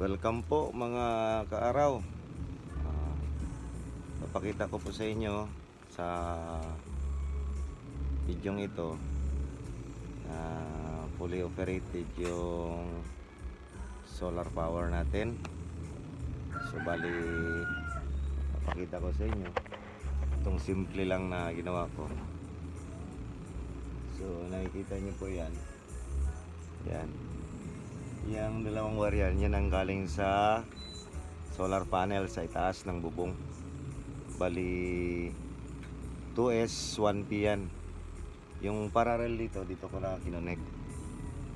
Welcome po mga kaaraw. Ah, papakita ko po sa inyo sa video ito na fully operated yung solar power natin. So bali papakita ko sa inyo itong simple lang na ginawa ko. So nakikita niyo po 'yan. Yan. Yung dalawang wire yan, yan ang galing sa solar panel sa itaas ng bubong. Bali 2S 1P yan. Yung parallel dito, dito ko na kinonek.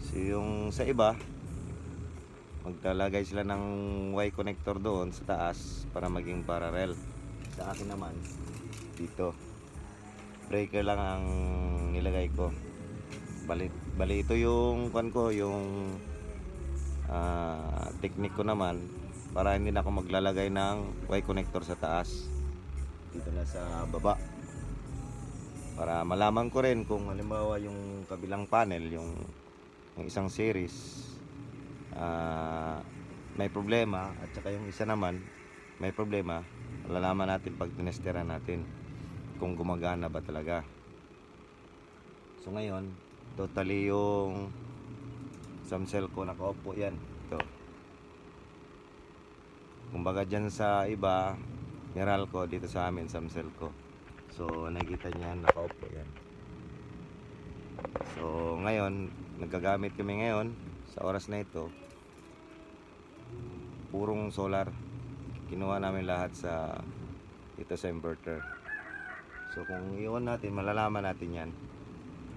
So yung sa iba, maglalagay sila ng Y connector doon sa taas para maging parallel. Sa akin naman, dito. Breaker lang ang nilagay ko. Bali, bali ito yung kwan ko, yung ah, technique ko naman para hindi na ako maglalagay ng Y connector sa taas. Dito na sa baba. Para malaman ko rin kung halimbawa yung kabilang panel, yung, yung isang series ah, may problema at saka yung isa naman may problema, malalaman natin pag tinesteran natin kung gumagana ba talaga. So ngayon, totally yung samsel ko nakaupo yan. Ito. Kumbaga dyan sa iba, meral ko dito sa amin samsel ko. So nakikita niya nakaupo yan. So ngayon, nagagamit kami ngayon sa oras na ito. Purong solar. Kinuha namin lahat sa dito sa inverter. So kung iwan natin, malalaman natin yan.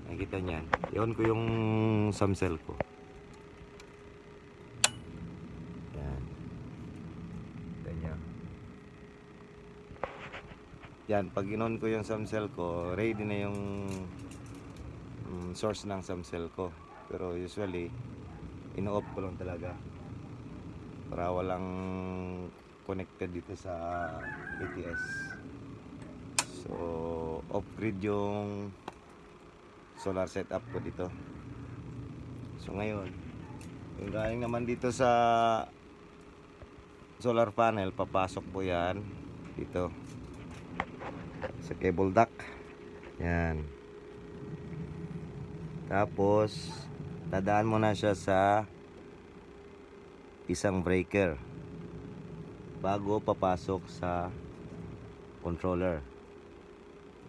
Nakikita niyan. Iwan ko yung samsel ko. Yan, pag inon ko yung samsel ko, ready na yung mm, source ng samsel ko. Pero usually, ino-off ko lang talaga. Para walang connected dito sa ATS. So, off-grid yung solar setup ko dito. So ngayon, yung galing naman dito sa solar panel, papasok po yan dito sa cable duct. Yan. Tapos, dadaan mo na siya sa isang breaker bago papasok sa controller.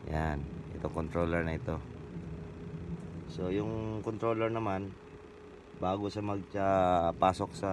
Yan, ito controller na ito. So yung controller naman bago siya magpasok sa